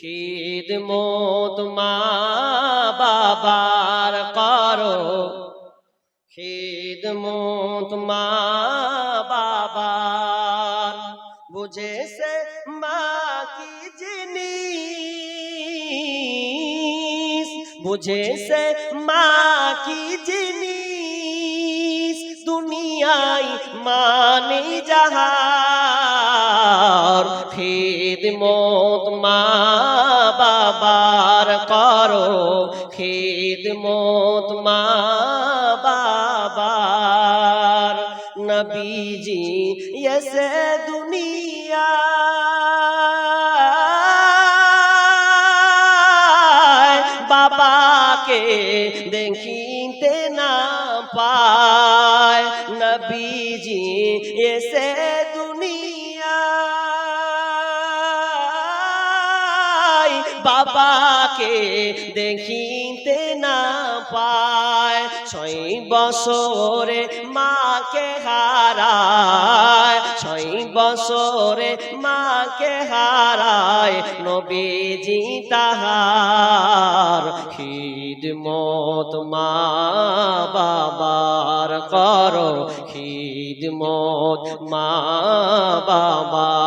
খিদমত মা বাবার করো। খিদমত মা বাবার। বুঝে সে মা কি জিনিস? বুঝে সে মা কি জিনিস? দুনিয়ায় মানে যাহার। খিদমত মা বাবার করো খিদমত মা বাবার। নবীজি এসে দুনিয়া বাবাকে দেখিতে না পায়। নবীজি এসে বাবাকে দেখিতে না পায়, ছয় বছরে মাকে হারায়, ছয় বছরে মাকে হারায়, নবীজি তাহার খিদমত মা বাবার করো, খিদমত মা বাবার